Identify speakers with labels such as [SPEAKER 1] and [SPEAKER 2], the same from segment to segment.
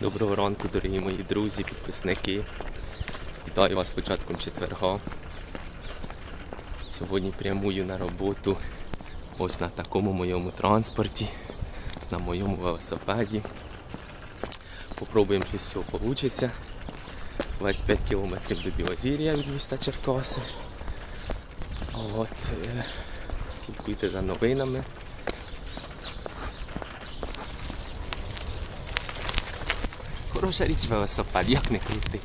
[SPEAKER 1] Доброго ранку, дорогі мої друзі, підписники. Вітаю вас початком четверга. Сьогодні прямую на роботу ось на такому моєму транспорті, на моєму велосипеді. Попробуємо, що з цього вийде. 25 кілометрів до Білозір'я від міста Черкаси. От, е, слідкуйте за новинами. Хороша річ велосипед, як не крути.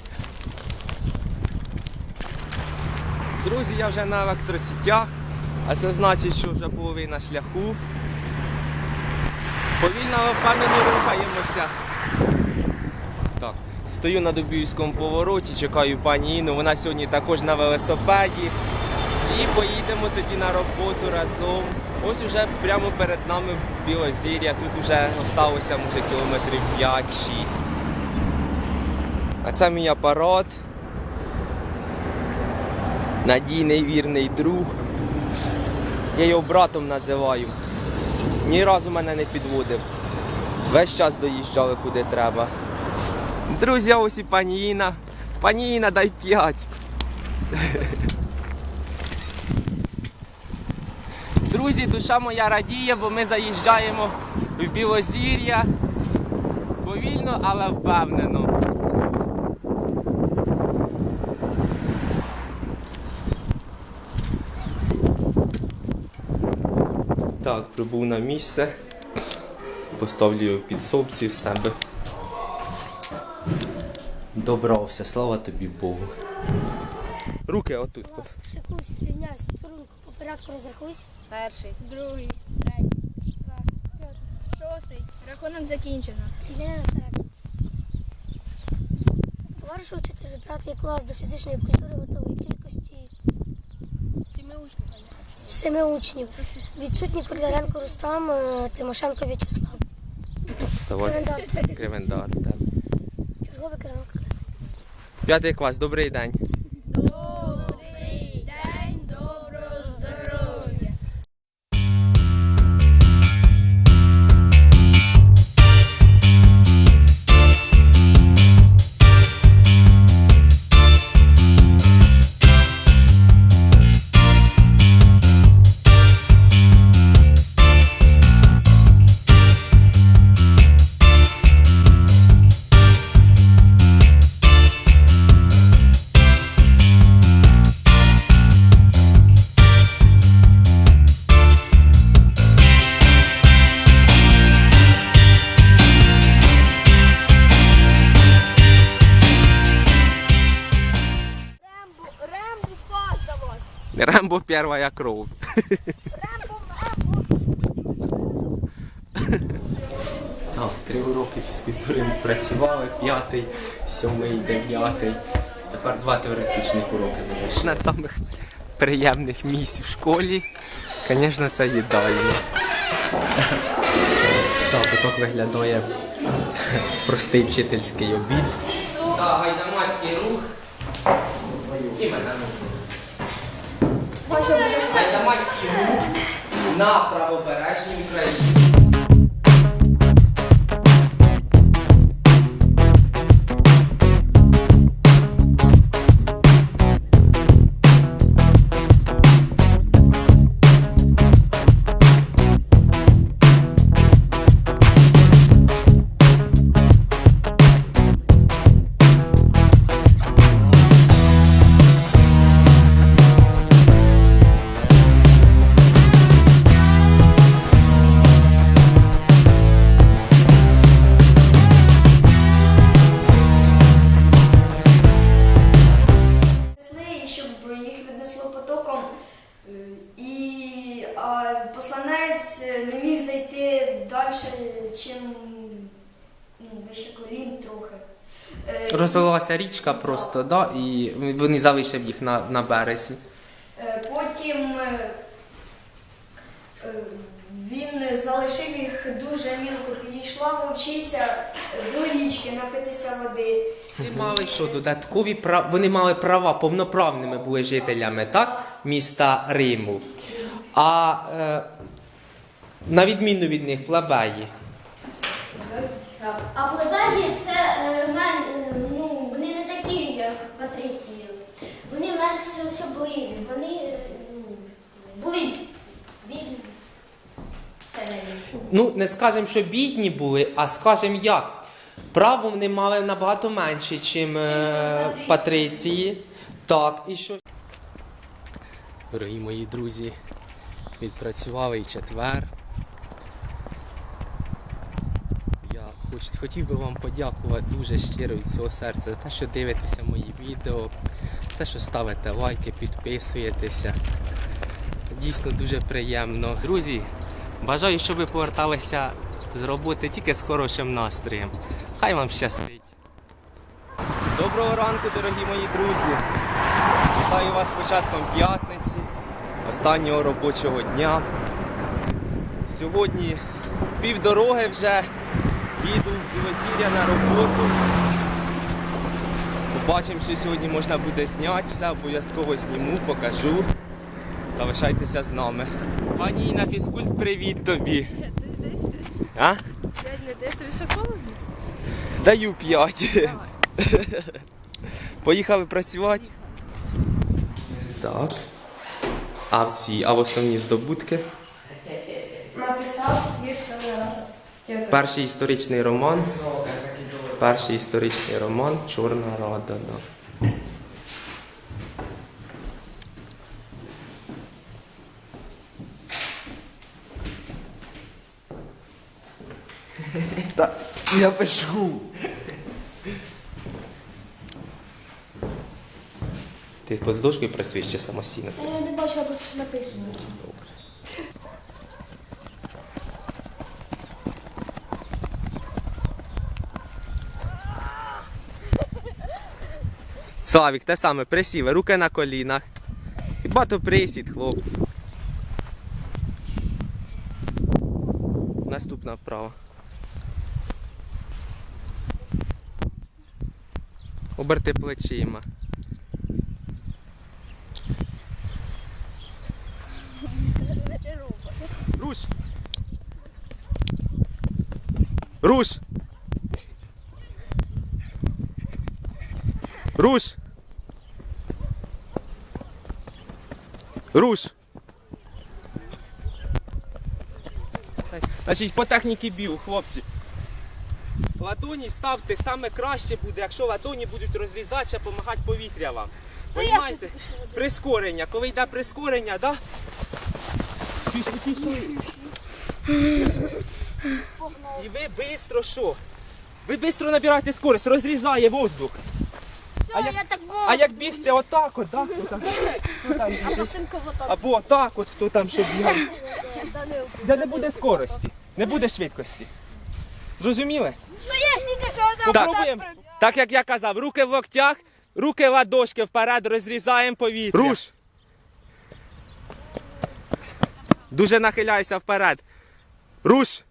[SPEAKER 1] Друзі, я вже на електросітях, а це значить, що вже половина шляху. Повільно, впевнено рухаємося. Так, стою на Дубівському повороті, чекаю пані Інну, вона сьогодні також на велосипеді. І поїдемо тоді на роботу разом. Ось уже прямо перед нами Білозір'я. Тут вже осталося може кілометрів 5-6. А це мій апарат. Надійний вірний друг. Я його братом називаю. Ні разу мене не підводив. Весь час доїжджали куди треба. Друзі, ось і пані Інна. Пані Інна, дай п'ять. Друзі, душа моя радіє, бо ми заїжджаємо в Білозір'я. Повільно, але впевнено. Так, прибув на місце. Поставлю його в підсобці в себе. Добрався, слава тобі Богу. Руки отут.
[SPEAKER 2] Шикусь, рівняйся, сторінку по порядку розрахуйся.
[SPEAKER 3] Перший, другий, третій, два, п'ятий, шостий. Рахунок закінчено.
[SPEAKER 2] Рівняй на середину. Товариш учитель, п'ятий клас до фізичної культури готовий. Кількості
[SPEAKER 3] Сіми учнів.
[SPEAKER 2] Семи учнів. Відсутні Котляренко Рустам, е, Тимошенко В'ячеслав.
[SPEAKER 1] Вставай.
[SPEAKER 2] Календар.
[SPEAKER 1] Кривендар. так.
[SPEAKER 2] Черговий керівник.
[SPEAKER 1] П'ятий клас, добрий день.
[SPEAKER 3] Давай.
[SPEAKER 1] Рембо перша кров.
[SPEAKER 3] Рембо, Рембо.
[SPEAKER 1] Так, три уроки фізкультури відпрацювали, п'ятий, сьомий, дев'ятий. Тепер два теоретичних уроки залишилось. Одне з самих приємних місць в школі, звісно, це їдальня. Так, отак виглядає простий вчительський обід. Так, гайдамацький рух. І мене Гайдамацький рух на правобережній Україні.
[SPEAKER 4] Вище колін трохи. Е,
[SPEAKER 1] Роздалася річка просто, да, і вони залишили їх на, на березі.
[SPEAKER 4] е, Потім е, він залишив їх дуже мілко. Підійшла вовчиця до річки напитися води.
[SPEAKER 1] Вони мали що, додаткові права, вони мали права, повноправними були жителями, так? Міста Риму. А е, на відміну від них плебеї.
[SPEAKER 5] А плебеї це е, мен, е, ну, вони не такі, як патриції. Вони менш особливі. Вони е, ну, були середньо.
[SPEAKER 6] Ну, не скажемо, що бідні були, а скажемо як. Право вони мали набагато менше, ніж е, патриції. Так, і що?
[SPEAKER 1] Дорогі мої друзі, відпрацював і четвер. Я хоч, хотів би вам подякувати дуже щиро від всього серця за те, що дивитеся мої відео, за те, що ставите лайки, підписуєтеся. Дійсно дуже приємно. Друзі, бажаю, щоб ви поверталися з роботи тільки з хорошим настроєм. Хай вам щастить. Доброго ранку, дорогі мої друзі! Вітаю вас початком п'ятниці, останнього робочого дня. Сьогодні півдороги вже їду в Білозір'я на роботу. Побачимо, що сьогодні можна буде зняти. Все обов'язково зніму, покажу. Залишайтеся з нами. Пані Інна фізкульт, привіт тобі. А? Даю п'ять. Поїхали працювати. Так. А всі, а в основні здобутки. Перший історичний роман. Перший історичний роман Чорна Рада. Да.
[SPEAKER 6] Я пишу.
[SPEAKER 1] Ти з дошкою працюєш чи самостійно?
[SPEAKER 5] Я не бачила просто що написано.
[SPEAKER 1] Славік, те саме, присів, руки на колінах. Хіба то присід, хлопці. Наступна вправа. Оберти плечима. Руш! Руш! Руш! Руш! Значить, по техніці бігу, хлопці. Ладоні ставте саме краще буде, якщо ладоні будуть розрізатися, допомагати повітря вам. Понимаєте? Прискорення. Коли йде прискорення, да? Пішли, пішли. І ви швидко що? Ви швидко набираєте скорость, розрізає воздух. А як,
[SPEAKER 5] я так
[SPEAKER 1] а як бігти отак от, там біжить? Або отак от, хто там ще бігає. Де не буде скорості, не буде швидкості. Зрозуміли?
[SPEAKER 3] Ну я ж тільки що там.
[SPEAKER 1] Попробуємо. Так як я казав, руки в локтях, руки ладошки вперед, розрізаємо повітря. Руш. Дуже нахиляйся вперед. Руш.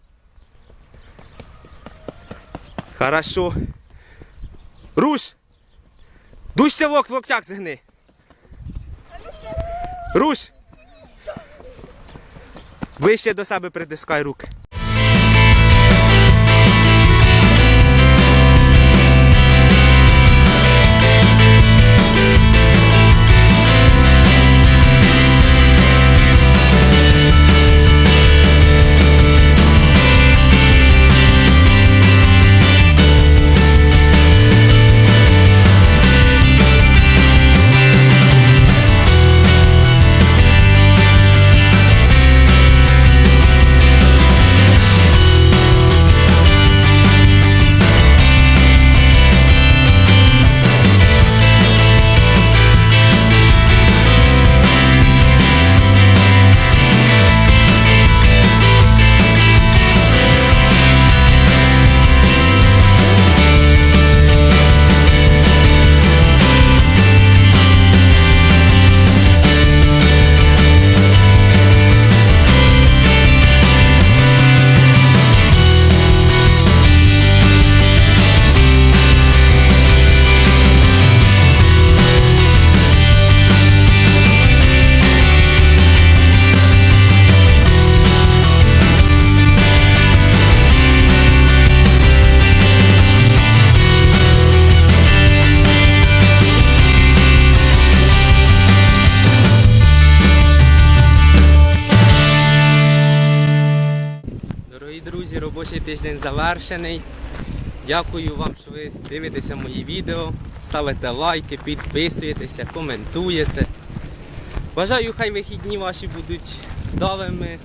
[SPEAKER 1] Хорошо. Руш. Дужче лок в локтяк згни. Руш. Вище до себе притискай руки. Робочий тиждень завершений. Дякую вам, що ви дивитеся мої відео, ставите лайки, підписуєтеся, коментуєте. Бажаю, хай вихідні ваші будуть вдалими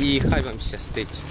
[SPEAKER 1] і хай вам щастить.